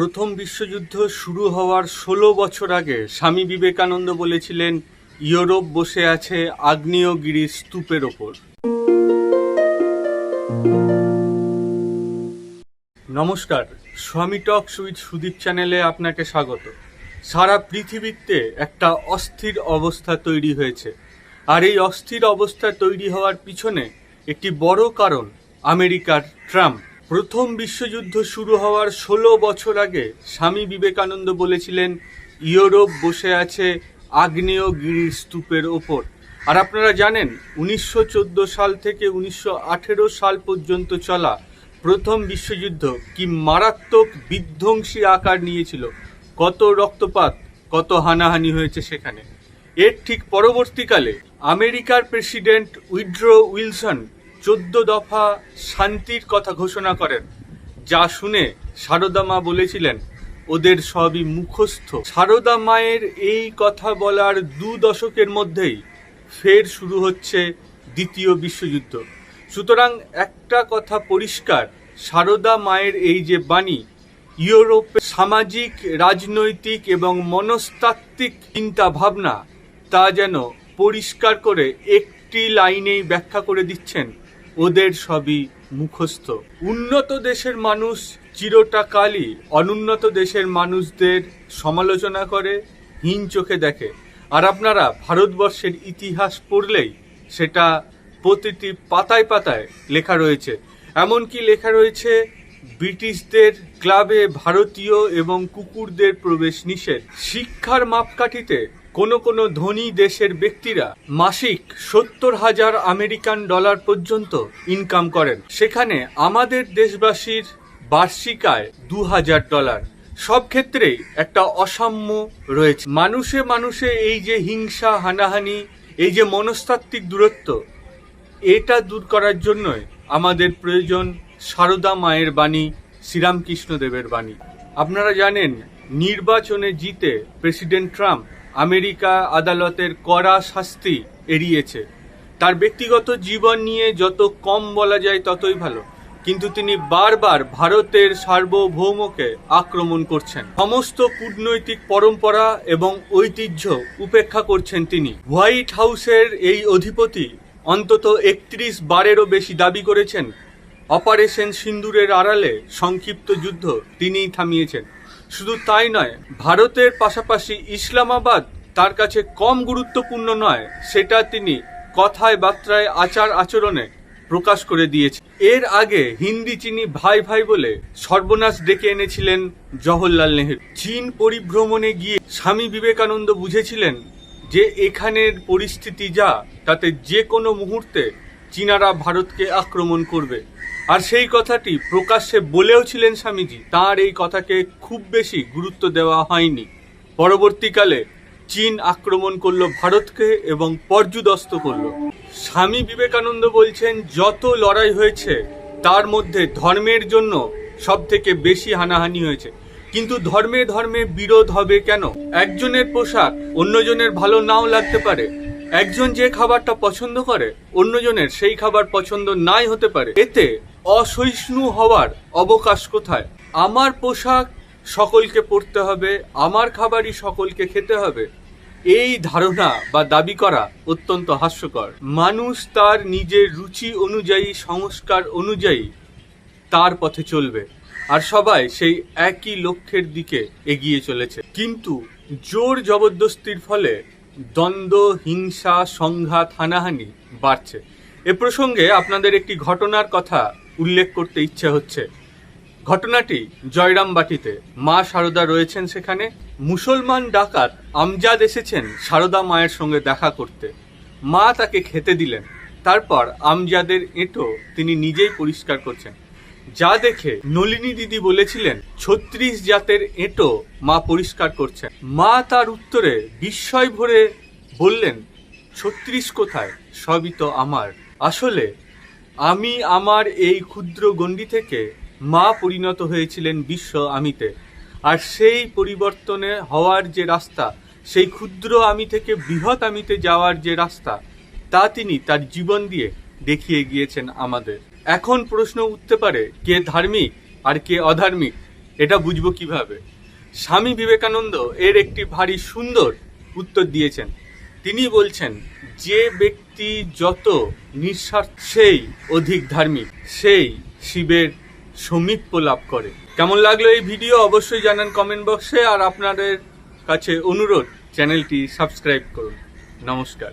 প্রথম বিশ্বযুদ্ধ শুরু হওয়ার ষোলো বছর আগে স্বামী বিবেকানন্দ বলেছিলেন, ইউরোপ বসে আছে আগ্নেয়গিরির স্তূপের ওপর। নমস্কার, স্বামী টক সুইথ সুদীপ চ্যানেলে আপনাকে স্বাগত। সারা পৃথিবীতে একটা অস্থির অবস্থা তৈরি হয়েছে। আর এই অস্থির অবস্থা তৈরি হওয়ার পিছনে একটি বড় কারণ আমেরিকার ট্রাম্প। প্রথম বিশ্বযুদ্ধ শুরু হওয়ার ষোলো বছর আগে স্বামী বিবেকানন্দ বলেছিলেন, ইউরোপ বসে আছে আগ্নেয়গিরির স্তূপের ওপর। আর আপনারা জানেন, উনিশশো চোদ্দ সাল থেকে উনিশশো আঠেরো সাল পর্যন্ত চলা প্রথম বিশ্বযুদ্ধ কি মারাত্মক বিধ্বংসী আকার নিয়েছিল, কত রক্তপাত, কত হানাহানি হয়েছে সেখানে। এর ঠিক পরবর্তীকালে আমেরিকার প্রেসিডেন্ট উইড্রো উইলসন চোদ্দ দফা শান্তির কথা ঘোষণা করেন, যা শুনে সারদা মা বলেছিলেন, ওদের সবই মুখস্থ। সারদা মায়ের এই কথা বলার দু দশকের মধ্যেই ফের শুরু হচ্ছে দ্বিতীয় বিশ্বযুদ্ধ। সুতরাং একটা কথা পরিষ্কার, সারদা মায়ের এই যে বাণী, ইউরোপে সামাজিক, রাজনৈতিক এবং মনস্তাত্ত্বিক চিন্তা ভাবনা তা যেন পরিষ্কার করে একটি লাইনেই ব্যাখ্যা করে দিচ্ছেন ওদের সবই মুখস্থ। উন্নত দেশের মানুষ চিরটা কালই অনুন্নত দেশের মানুষদের সমালোচনা করে, হীন চোখে দেখে। আর আপনারা ভারতবর্ষের ইতিহাস পড়লেই সেটা প্রতিটি পাতায় পাতায় লেখা রয়েছে। এমনকি লেখা রয়েছে, ব্রিটিশদের ক্লাবে ভারতীয় এবং কুকুরদের প্রবেশ নিষেধ। শিক্ষার মাপকাঠিতে কোনো কোনো ধনী দেশের ব্যক্তিরা মাসিক সত্তর হাজার আমেরিকান ডলার পর্যন্ত ইনকাম করেন। সেখানে আমাদের দেশবাসীর বার্ষিক আয় দু হাজার ডলার। সব ক্ষেত্রেই একটা অসাম্য রয়েছে। মানুষে মানুষে এই যে হিংসা, হানাহানি, এই যে মনস্তাত্ত্বিক দূরত্ব, এটা দূর করার জন্যই আমাদের প্রয়োজন সারদা মায়ের বাণী, শ্রীরামকৃষ্ণদেবের বাণী। আপনারা জানেন, নির্বাচনে জিতে প্রেসিডেন্ট ট্রাম্প আমেরিকা আদালতের কড়া শাস্তি এড়িয়েছে। তার ব্যক্তিগত জীবন নিয়ে যত কম বলা যায় ততই ভালো। কিন্তু তিনি বারবার ভারতের সার্বভৌমকে আক্রমণ করছেন। সমস্ত কূটনৈতিক পরম্পরা এবং ঐতিহ্য উপেক্ষা করছেন তিনি। হোয়াইট হাউসের এই অধিপতি অন্তত একত্রিশ বারেরও বেশি দাবি করেছেন, অপারেশন সিন্দুরের আড়ালে সংক্ষিপ্ত যুদ্ধ তিনিই থামিয়েছেন। শুধু তাই নয়, ভারতের পাশাপাশি ইসলামাবাদ তার কাছে কম গুরুত্বপূর্ণ নয়, সেটা তিনি কথায় বার্তায় আচার আচরণে প্রকাশ করে দিয়েছে এর আগে হিন্দি চিনি ভাই ভাই বলে সর্বনাশ ডেকে এনেছিলেন জওহরলাল নেহেরু। চীন পরিভ্রমণে গিয়ে স্বামী বিবেকানন্দ বুঝেছিলেন যে এখানের পরিস্থিতি যা, তাতে যে কোনো মুহূর্তে চীনারা ভারতকে আক্রমণ করবে। আর সেই কথাটি প্রকাশ্যে বলেও ছিলেন স্বামীজি, তার এই কথাকে খুব বেশি গুরুত্ব দেওয়া হয়নি। পরবর্তীকালে চীন আক্রমণ করল ভারতকে এবং পর্যুদস্ত করল। স্বামী বিবেকানন্দ বলছেন, যত লড়াই হয়েছে, তার মধ্যে ধর্মের জন্য সব থেকে বেশি হানাহানি হয়েছে। কিন্তু ধর্মে ধর্মে বিরোধ হবে কেন? একজনের পোশাক অন্যজনের ভালো নাও লাগতে পারে। একজন যে খাবারটা পছন্দ করে, অন্যজনের সেই খাবার পছন্দ নাই হতে পারে। এতে অসহিষ্ণু হওয়ার অবকাশ কোথায়? আমার পোশাক সকলকে পরতে হবে, আমার খাবারই সকলকে খেতে হবে। এই ধারণা বা দাবি করা অত্যন্ত হাস্যকর। মানুষ তার নিজের রুচি অনুযায়ী, সংস্কার অনুযায়ী তার পথে চলবে আর সবাই সেই একই লক্ষ্যের দিকে এগিয়ে চলেছে। কিন্তু জোর জবরদস্তির ফলে দ্বন্দ্ব, হিংসা, সংঘাত, হানাহানি বাড়ছে। এ প্রসঙ্গে আপনাদের একটি ঘটনার কথা উল্লেখ করতে ইচ্ছে হচ্ছে। ঘটনাটি জয়রামবাটিতে মা সারদা রয়েছেন সেখানে। মুসলমান ডাকাত আমজাদ এসেছেন সারদা মায়ের সঙ্গে দেখা করতে। মা তাকে খেতে দিলেন। তারপর আমজাদের এঁটো তিনি নিজেই পরিষ্কার করছেন। যা দেখে নলিনী দিদি বলেছিলেন, ছত্রিশ জাতের এঁটো মা পরিষ্কার করছেন। মা তার উত্তরে বিস্ময় ভরে বললেন, ছত্রিশ কোথায়? সবই তো আমার। আসলে আমি আমার এই ক্ষুদ্র গণ্ডি থেকে মা পরিণত হয়েছিলেন বিশ্ব আমিতে। আর সেই পরিবর্তনে হওয়ার যে রাস্তা, সেই ক্ষুদ্র আমি থেকে বৃহৎ আমিতে যাওয়ার যে রাস্তা, তা তিনি তার জীবন দিয়ে দেখিয়ে গিয়েছেন আমাদের। এখন প্রশ্ন উঠতে পারে, কে ধার্মিক আর কে অধার্মিক? এটা বুঝব কীভাবে? স্বামী বিবেকানন্দ এর একটি ভারী সুন্দর উত্তর দিয়েছেন। তিনি বলছেন যে ব্যক্তি যত নিঃস্বার্থেই অধিক ধার্মিক, সেই শিবের সমীপ লাভ করে। কেমন লাগল এই ভিডিও অবশ্যই জানান কমেন্ট বক্সে আর আপনাদের কাছে অনুরোধ চ্যানেলটি সাবস্ক্রাইব করুন। নমস্কার।